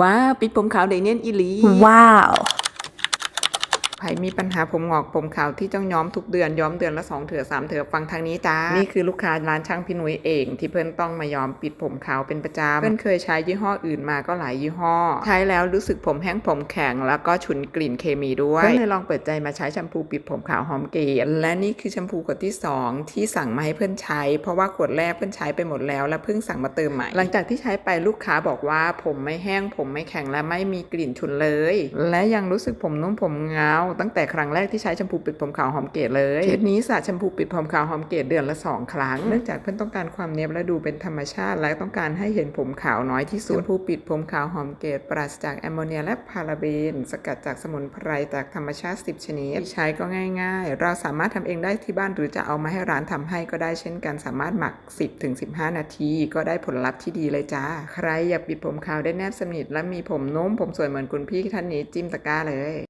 ว้าวปิดผมขาวเดเนียนอีหลี Wow. ครมีปัญหาผมงอกผมขาวที่ต้องย้อมทุกเดือนย้อมเดือนละสองเถื่อสามเถื่อฟังทางนี้จ้า นี่คือลูกค้าร้านช่างพี่นุ้ยเอง ที่เพิ่นต้องมาย้อมปิดผมขาวเป็นประจำเพิ่นเคยใช้ยี่ห้ออื่นมาก็หลายยี่ห้อ ใช้แล้วรู้สึกผมแห้งผมแข็งแล้วก็ฉุนกลิ่นเคมีด้วยก็เลยลองเปิดใจมาใช้แชมพูปิดผมขาวหอมเกรดและนี่คือแชมพูขวดที่สองที่สั่งมาให้เพื่อนใช้ เพราะว่าขวดแรกเพื่อนใช้ไปหมดแล้ว และเพิ่งสั่งมาเติมใหม่ หลังจากที่ใช้ไปลูกค้าบอกว่าผมไม่แห้งผมไม่แข็งและไม่มีกลิ่นฉุนเลย และยังรู้สึกผมนุ่มผมเงาตั้งแต่ครั้งแรกที่ใช้แชมพูปิดผมขาวหอมเกรดเลยเคสนี้สระแชมพูปิดผมขาวหอมเกรดเดือนละสองครั้ง เนื่องจากเพื่อนต้องการความเนียบและดูเป็นธรรมชาติ และต้องการให้เห็นผมขาวน้อยที่สุดแชมพูปิดผมขาวหอมเกรดปราศจากแอมโมเนียและพาราเบน สกัดจากสมุนไพรจากธรรมชาติ 10 ชนิดที่ใช้ก็ง่าย ๆ เราสามารถทำเองได้ที่บ้านหรือจะเอามาให้ร้านทำให้ก็ได้เช่นกันสามารถหมัก 10-15 นาที ก็ได้ผลลัพธ์ที่ดีเลยจ้า ใครอยากปิดผมขาวได้แนบสนิทและมีผมนุ่มผมสวยเหมือนคุณพี่ท่านนี้จิ้มตะกร้าเลย